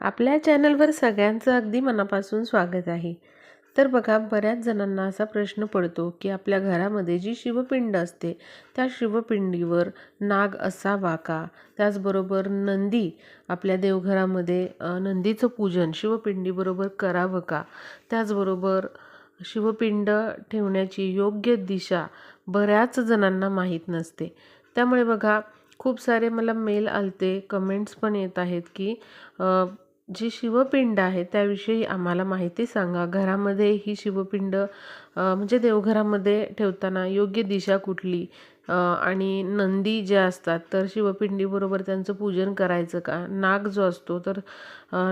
आपल्या चॅनलवर सगळ्यांचं अगदी मनापासून स्वागत आहे. तर बघा बऱ्याच जणांना असा प्रश्न पडतो की आपल्या घरामध्ये जी शिवपिंड असते त्या शिवपिंडीवर नाग असावा का? त्याचबरोबर नंदी आपल्या देवघरामध्ये नंदीचं पूजन शिवपिंडीबरोबर करावं का? त्याचबरोबर शिवपिंड ठेवण्याची योग्य दिशा बऱ्याच जणांना माहीत नसते. त्यामुळे बघा खूप सारे मला मेल आलते कमेंट्स पण येत आहेत की जी शिवपिंड आहे त्याविषयी आम्हाला माहिती सांगा. घरामध्ये ही शिवपिंड म्हणजे देवघरामध्ये ठेवताना योग्य दिशा कुठली? आणि नंदी ज्या असतात तर शिवपिंडीबरोबर त्यांचं पूजन करायचं का? नाग जो असतो तर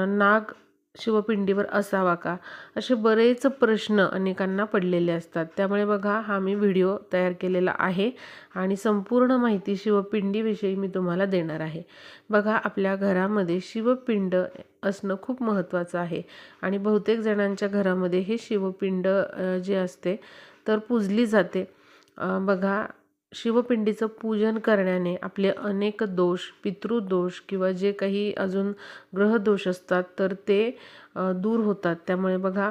नाग शिवपिंडीवर असावा का? असे बरेच प्रश्न अनेकांना पडलेले असतात. त्यामुळे बघा हा मी व्हिडिओ तयार केलेला आहे आणि संपूर्ण माहिती शिवपिंडीविषयी मी तुम्हाला देणार आहे. बघा आपल्या घरामध्ये शिवपिंड असणं खूप महत्त्वाचं आहे. आणि बहुतेक जणांच्या घरामध्ये हे शिवपिंड जे असते तर पूजली जाते. बघा शिवपिंडीचं पूजन करण्याने आपले अनेक दोष पितृदोष किंवा जे काही अजून ग्रहदोष असतात तर ते दूर होतात. त्यामुळे बघा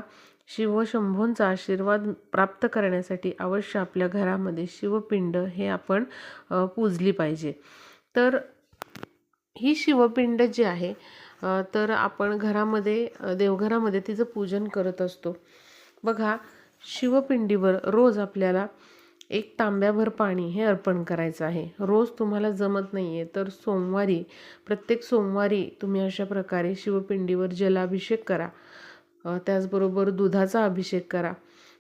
शिवशंभूंचा आशीर्वाद प्राप्त करण्यासाठी अवश्य आपल्या घरामध्ये शिवपिंड हे आपण पूजली पाहिजे. तर ही शिवपिंड जी आहे तर आपण घरामध्ये देवघरामध्ये तिचं पूजन करत असतो. बघा शिवपिंडीवर रोज आपल्याला एक तांब्याभर पाणी हे अर्पण करायचं आहे. रोज तुम्हाला जमत नाही आहे तर सोमवारी प्रत्येक सोमवारी तुम्ही अशा प्रकारे शिवपिंडीवर जलाभिषेक करा. त्याचबरोबर दुधाचा अभिषेक करा.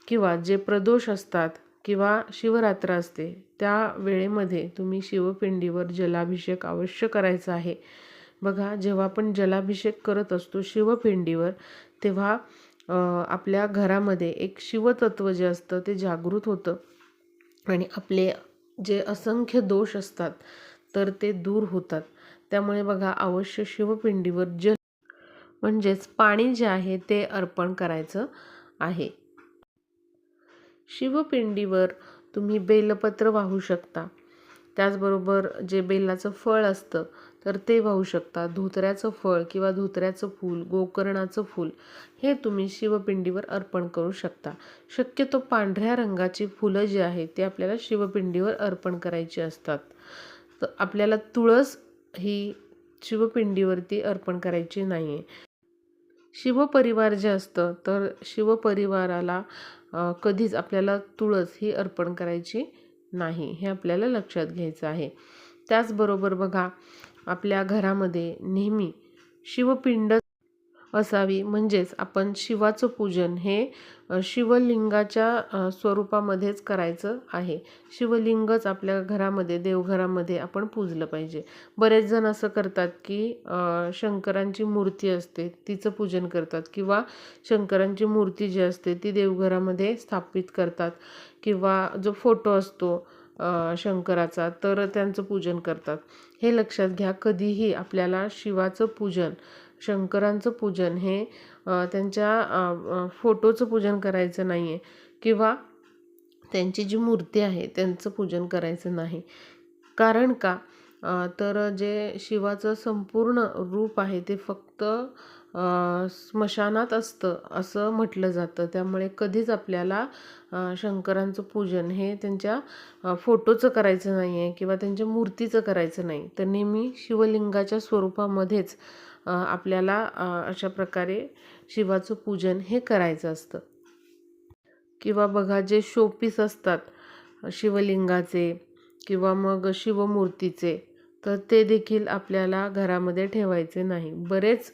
किंवा जे प्रदोष असतात किंवा शिवरात्र असते त्या वेळेमध्ये तुम्ही शिवपिंडीवर जलाभिषेक अवश्य करायचा आहे. बघा जेव्हा आपण जलाभिषेक करत असतो शिवपिंडीवर तेव्हा आपल्या घरामध्ये एक शिवतत्व जे असतं ते जागृत होतं. आणि आपले जे असंख्य दोष असतात तर ते दूर होतात. त्यामुळे बघा अवश्य शिवपिंडीवर जल म्हणजेच पाणी जे आहे ते अर्पण करायचं आहे. शिवपिंडीवर तुम्ही बेलपत्र वाहू शकता. त्याचबरोबर जे बेलाचं फळ असतं तर ते वाहू शकता. धोत्र्याचं फळ किंवा धोत्र्याचं फूल गोकर्णाचं फूल हे तुम्ही शिवपिंडीवर अर्पण करू शकता. शक्यतो पांढऱ्या रंगाची फुलं जी आहेत ते आपल्याला शिवपिंडीवर अर्पण करायची असतात. तर आपल्याला तुळस ही शिवपिंडीवरती अर्पण करायची नाही आहे शिवपरिवार जे असतं तर शिवपरिवाराला कधीच आपल्याला तुळस ही अर्पण करायची नाही हे आपल्याला लक्षात घ्यायचं आहे. त्याचबरोबर बघा आपल्या घरामध्ये नेहमी शिवपिंड असावी. म्हणजेच आपण शिवाचं पूजन हे शिवलिंगाच्या स्वरूपामध्येच करायचं आहे. शिवलिंगच आपल्या घरामध्ये देवघरामध्ये आपण पूजलं पाहिजे. बरेच जण असं करतात की शंकरांची मूर्ती असते तिचं पूजन करतात किंवा शंकरांची मूर्ती जी असते ती देवघरामध्ये स्थापित करतात किंवा जो फोटो असतो शंकराचा तर त्यांचं पूजन करतात. हे लक्षात घ्या कधीही आपल्याला शिवाचं पूजन शंकरांचं पूजन हे त्यांच्या फोटोचं पूजन करायचं नाही आहे किंवा त्यांची जी मूर्ती आहे त्यांचं पूजन करायचं नाही. कारण का? तर जे शिवाचं संपूर्ण रूप आहे ते फक्त स्मशानात असतं असं म्हटलं जातं. त्यामुळे कधीच आपल्याला शंकरांचं पूजन हे त्यांच्या फोटोचं करायचं नाही आहे किंवा त्यांच्या मूर्तीचं करायचं नाही. तर नेहमी शिवलिंगाच्या स्वरूपामध्येच आपल्याला अशा प्रकारे शिवाचं पूजन हे करायचं असतं. किंवा बघा जे शोपीस असतात शिवलिंगाचे किंवा मग शिवमूर्तीचे तर ते देखील आपल्याला घरामध्ये ठेवायचे नाही. बरेच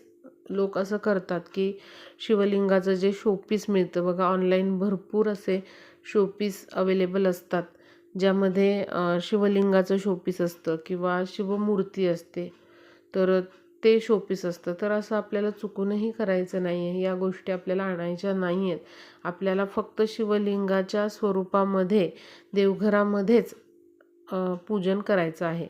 लोक असं करतात की शिवलिंगाचं जे शोपीस मिळतं. बघा ऑनलाईन भरपूर असे शोपीस अवेलेबल असतात ज्यामध्ये शिवलिंगाचं शोपीस असतं किंवा शिवमूर्ती असते. तर ते शोपीस असतं. तर असं आपल्याला चुकूनही करायचं नाही आहे या गोष्टी आपल्याला आणायच्या नाही आहेत आपल्याला फक्त शिवलिंगाच्या स्वरूपामध्ये देवघरामध्येच पूजन करायचं आहे.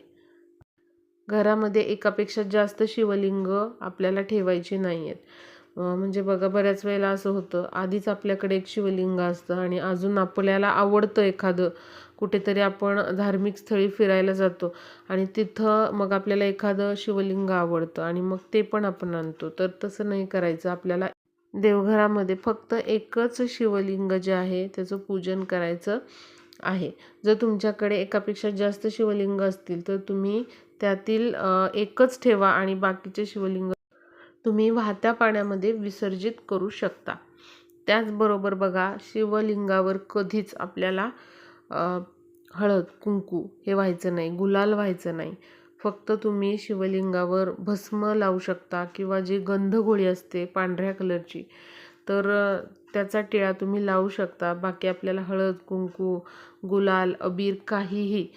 घरामध्ये एकापेक्षा जास्त शिवलिंग आपल्याला ठेवायची नाही आहेत म्हणजे बघा बऱ्याच वेळेला असं होतं आधीच आपल्याकडे एक शिवलिंग असतं आणि अजून आपल्याला आवडतं एखादं. कुठेतरी आपण धार्मिक स्थळी फिरायला जातो आणि तिथं मग आपल्याला एखादं शिवलिंग आवडतं आणि मग ते पण आपण आणतो. तर तसं नाही करायचं. आपल्याला देवघरामध्ये फक्त एकच शिवलिंग जे आहे त्याचं पूजन करायचं आहे. जर तुमच्याकडे एकापेक्षा जास्त शिवलिंग असतील तर तुम्ही त्यातील एकच ठेवा आणि बाकीचे शिवलिंग तुम्ही वाहत्या पाण्यामध्ये विसर्जित करू शकता. त्याचबरोबर बघा शिवलिंगावर कधीच आपल्याला हळद कुंकू हे व्हायचं नाही गुलाल व्हायचं नाही. फक्त तुम्ही शिवलिंगावर भस्म लावू शकता किंवा जी गंधगोळी असते पांढऱ्या कलरची तर त्याचा टिळा तुम्ही लावू शकता. बाकी आपल्याला हळद कुंकू गुलाल अबीर काहीही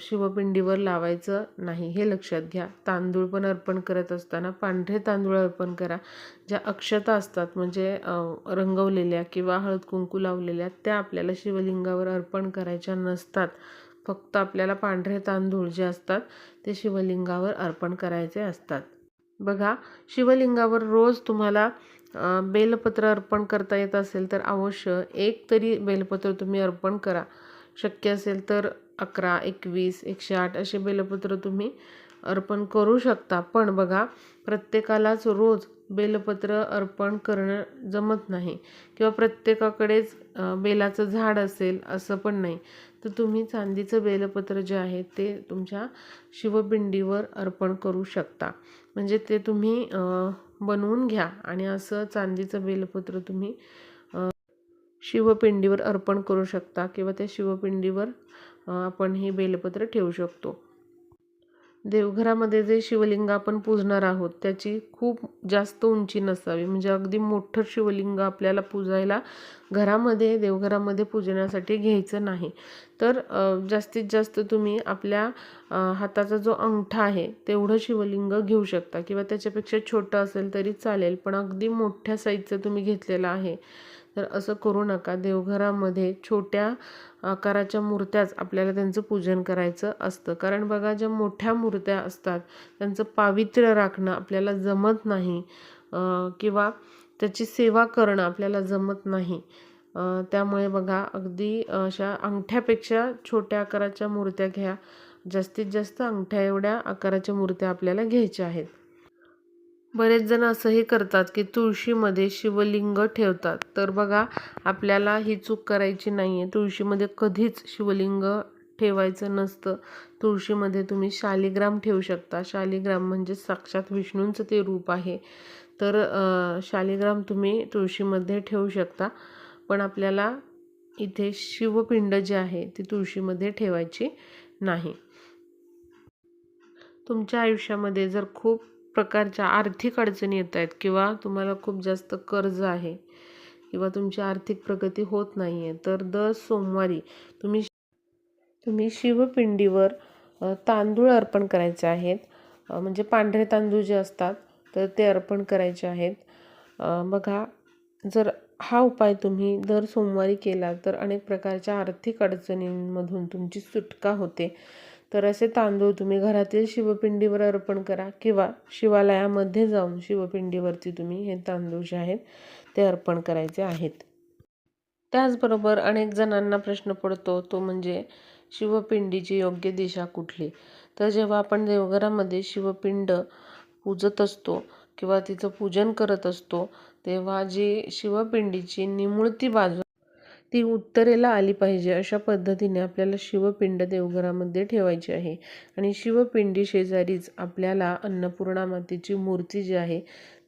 शिवपिंडीवर लावायचं नाही हे लक्षात घ्या. तांदूळ पण अर्पण करत असताना पांढरे तांदूळ अर्पण करा. ज्या अक्षता असतात म्हणजे रंगवलेल्या किंवा हळद कुंकू लावलेल्या त्या आपल्याला शिवलिंगावर अर्पण करायच्या नसतात. फक्त आपल्याला पांढरे तांदूळ जे असतात ते शिवलिंगावर अर्पण करायचे असतात. बघा शिवलिंगावर रोज तुम्हाला बेलपत्र अर्पण करता येत असेल तर अवश्य एक तरी बेलपत्र तुम्ही अर्पण करा. शक्य असेल तर अकरा एकवीस एकशे आठ असे बेलपत्र तुम्ही अर्पण करू शकता. पण बघा प्रत्येकालाच रोज बेलपत्र अर्पण करणं जमत नाही किंवा प्रत्येकाकडेच बेलाचं झाड असेल असं पण नाही. तर तुम्ही चांदीचं बेलपत्र जे आहे ते तुमच्या शिवपिंडीवर अर्पण करू शकता. म्हणजे ते तुम्ही बनवून घ्या आणि असं चांदीचं बेलपत्र तुम्ही शिवपिंडीवर अर्पण करू शकता किंवा त्या शिवपिंडीवर आपण हे बेलपत्र ठेवू शकतो. देवघरामध्ये जे शिवलिंग आपण पूजणार आहोत त्याची खूप जास्त उंची नसावी. म्हणजे अगदी मोठं शिवलिंग आपल्याला पूजायला घरामध्ये देवघरामध्ये पूजण्यासाठी घ्यायचं नाही. तर जास्तीत जास्त तुम्ही आपल्या हाताचा जो अंगठा आहे तेवढं शिवलिंग घेऊ शकता. किंवा त्याच्यापेक्षा छोटं असेल तरी चालेल पण अगदी मोठ्या साईजचं तुम्ही घेतलेलं आहे. तर असं करू नका. देवघरामध्ये छोट्या आकाराच्या मूर्त्याच आपल्याला त्यांचं पूजन करायचं असतं. कारण बघा ज्या मोठ्या मूर्त्या असतात त्यांचं पावित्र्य राखणं आपल्याला जमत नाही किंवा त्याची सेवा करणं आपल्याला जमत नाही. त्यामुळे बघा अगदी अशा अंगठ्यापेक्षा छोट्या आकाराच्या मूर्त्या घ्या. जास्तीत जास्त अंगठ्या एवढ्या आकाराच्या मूर्त्या आपल्याला घ्यायच्या आहेत. बरेच जण असंही करतात की तुळशीमध्ये शिवलिंग ठेवतात. तर बघा आपल्याला ही चूक करायची नाही आहे तुळशीमध्ये कधीच शिवलिंग ठेवायचं नसतं. तुळशीमध्ये तुम्ही शालिग्राम ठेवू शकता. शालिग्राम म्हणजे साक्षात विष्णूंचं ते रूप आहे. तर शालिग्राम तुम्ही तुळशीमध्ये ठेवू शकता. पण आपल्याला इथे शिवपिंड जे आहे ती तुळशीमध्ये ठेवायची नाही. तुमच्या आयुष्यामध्ये जर खूप प्रकारच्या आर्थिक अडचणी येत आहेत किंवा तुम्हाला खूप जास्त कर्ज आहे किंवा तुमची आर्थिक प्रगती होत नाही आहे तर दर सोमवारी तुम्ही तुम्ही शिवपिंडीवर तांदूळ अर्पण करायचे आहेत. म्हणजे पांढरे तांदूळ जे असतात तर ते अर्पण करायचे आहेत. बघा जर हा उपाय तुम्ही दर सोमवारी केला तर अनेक प्रकारच्या आर्थिक अडचणींमधून तुमची सुटका होते. तर असे तांदूळ तुम्ही घरातील शिवपिंडीवर अर्पण करा किंवा शिवालयामध्ये जाऊन शिवपिंडीवरती तुम्ही हे तांदूळ जे आहेत ते अर्पण करायचे आहेत. त्याचबरोबर अनेक जणांना प्रश्न पडतो तो म्हणजे शिवपिंडीची योग्य दिशा कुठली? तर जेव्हा आपण देवघरामध्ये शिवपिंड पूजत असतो किंवा तिचं पूजन करत असतो तेव्हा जी शिवपिंडीची निमुळती बाजू ती उत्तरेला आली पाहिजे अशा पद्धतीने आपल्याला शिवपिंड देवघरामध्ये ठेवायची आहे. आणि शिवपिंडी शेजारीच आपल्याला अन्नपूर्णा मातेची मूर्ती जी आहे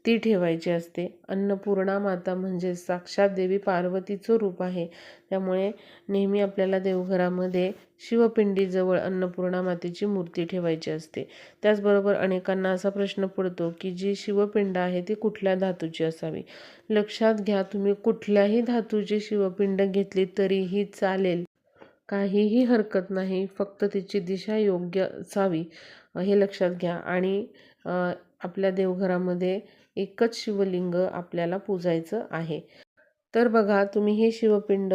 ती ठेवायची असते. अन्नपूर्णा माता म्हणजे साक्षात देवी पार्वतीचं रूप आहे. त्यामुळे नेहमी आपल्याला देवघरामध्ये शिवपिंडीजवळ अन्नपूर्णा मातेची मूर्ती ठेवायची असते. त्याचबरोबर अनेकांना असा प्रश्न पडतो की जी शिवपिंड आहे ती कुठल्या धातूची असावी? लक्षात घ्या तुम्ही कुठल्याही धातूची शिवपिंड घेतली तरीही चालेल. काहीही हरकत नाही फक्त तिची दिशा योग्य असावी हे लक्षात घ्या. आणि आपल्या देवघरामध्ये एकच शिवलिंग आपल्याला पूजायचं आहे. तर बघा तुम्ही हे शिवपिंड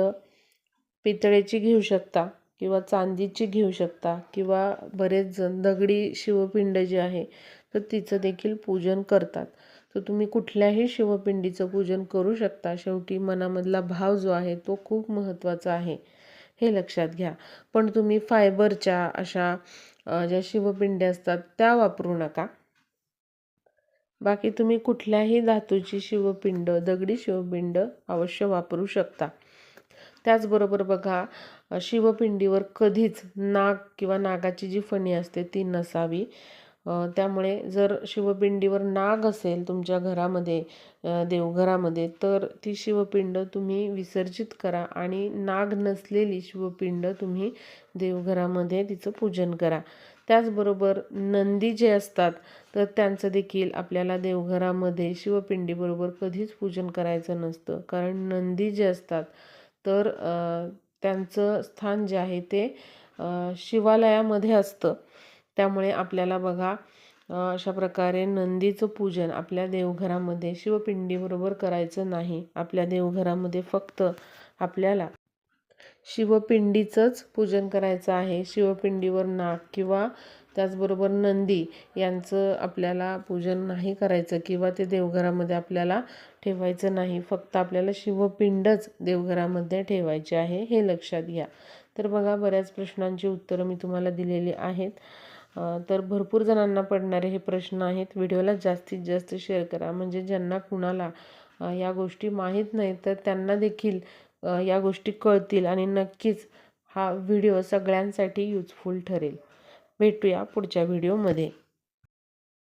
पितळेची घेऊ शकता किंवा चांदीची घेऊ शकता किंवा बरेच जण दगडी शिवपिंड जे आहे तर तिचं देखील पूजन करतात. तर तुम्ही कुठल्याही शिवपिंडीचं पूजन करू शकता. शेवटी मनामधला भाव जो आहे तो खूप महत्त्वाचा आहे. हे लक्षात घ्या. पण तुम्ही फायबरच्या अशा ज्या शिवपिंड्या असतात त्या वापरू नका. बाकी तुम्ही कुठल्याही धातूची शिवपिंड दगडी शिवपिंड अवश्य वापरू शकता. त्याचबरोबर बघा शिवपिंडीवर कधीच नाग किंवा नागाची जी फणी असते ती नसावी. त्यामुळे जर शिवपिंडीवर नाग असेल तुमच्या घरामध्ये देवघरामध्ये तर ती शिवपिंड तुम्ही विसर्जित करा आणि नाग नसलेली शिवपिंड तुम्ही देवघरामध्ये तिचं पूजन करा. त्याचबरोबर नंदी जे असतात तर त्यांचं देखील आपल्याला देवघरामध्ये शिवपिंडीबरोबर कधीच पूजन करायचं नसतं. कारण नंदी जे असतात तर त्यांचं स्थान जे आहे ते शिवालयामध्ये असतं. त्यामुळे आपल्याला बघा अशा प्रकारे नंदीचं पूजन आपल्या देवघरामध्ये शिवपिंडीबरोबर करायचं नाही. आपल्या देवघरामध्ये फक्त आपल्याला शिवपिंडीचंच पूजन करायचं आहे. शिवपिंडीवर नाग किंवा त्याचबरोबर नंदी यांचं आपल्याला पूजन नाही करायचं किंवा ते देवघरामध्ये आपल्याला ठेवायचं नाही. फक्त आपल्याला शिवपिंडच देवघरामध्ये ठेवायचे आहे हे लक्षात घ्या. तर बघा बऱ्याच प्रश्नांची उत्तरं मी तुम्हाला दिलेली आहेत. तर भरपूर जणांना पडणारे हे प्रश्न आहेत. व्हिडिओला जास्तीत जास्त शेअर करा. म्हणजे ज्यांना कुणाला या गोष्टी माहीत नाहीत तर त्यांना देखील या गोष्टी कळतील आणि नक्कीच हा व्हिडिओ सगळ्यांसाठी यूजफुल ठरेल. भेटूया पुढच्या व्हिडिओमध्ये